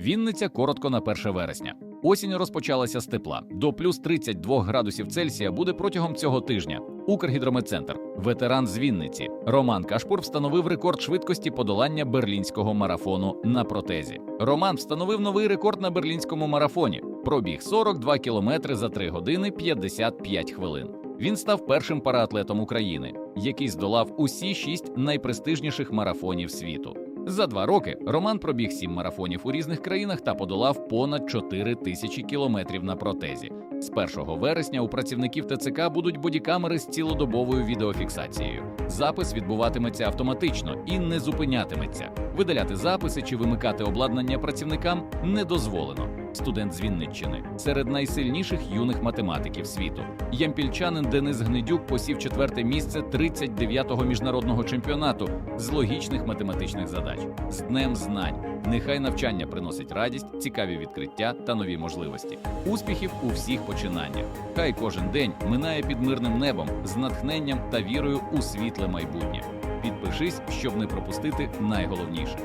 Вінниця коротко на 1 вересня. Осінь розпочалася з тепла. До плюс 32 градусів Цельсія буде протягом цього тижня. Укргідрометцентр, ветеран з Вінниці, Роман Кашпур встановив рекорд швидкості подолання берлінського марафону на протезі. Роман встановив новий рекорд на берлінському марафоні. Пробіг 42 кілометри за 3 години 55 хвилин. Він став першим параатлетом України, який здолав усі шість найпрестижніших марафонів світу. За два роки Роман пробіг сім марафонів у різних країнах та подолав понад 4 тисячі кілометрів на протезі. З 1 вересня у працівників ТЦК будуть бодікамери з цілодобовою відеофіксацією. Запис відбуватиметься автоматично і не зупинятиметься. Видаляти записи чи вимикати обладнання працівникам не дозволено. Студент з Вінниччини серед найсильніших юних математиків світу. Ямпільчанин Денис Гнедюк посів четверте місце 39-го міжнародного чемпіонату з логічних математичних задач. З днем знань. Нехай навчання приносить радість, цікаві відкриття та нові можливості. Успіхів у всіх починаннях. Хай кожен день минає під мирним небом з натхненням та вірою у світле майбутнє. Підпишись, щоб не пропустити найголовніше.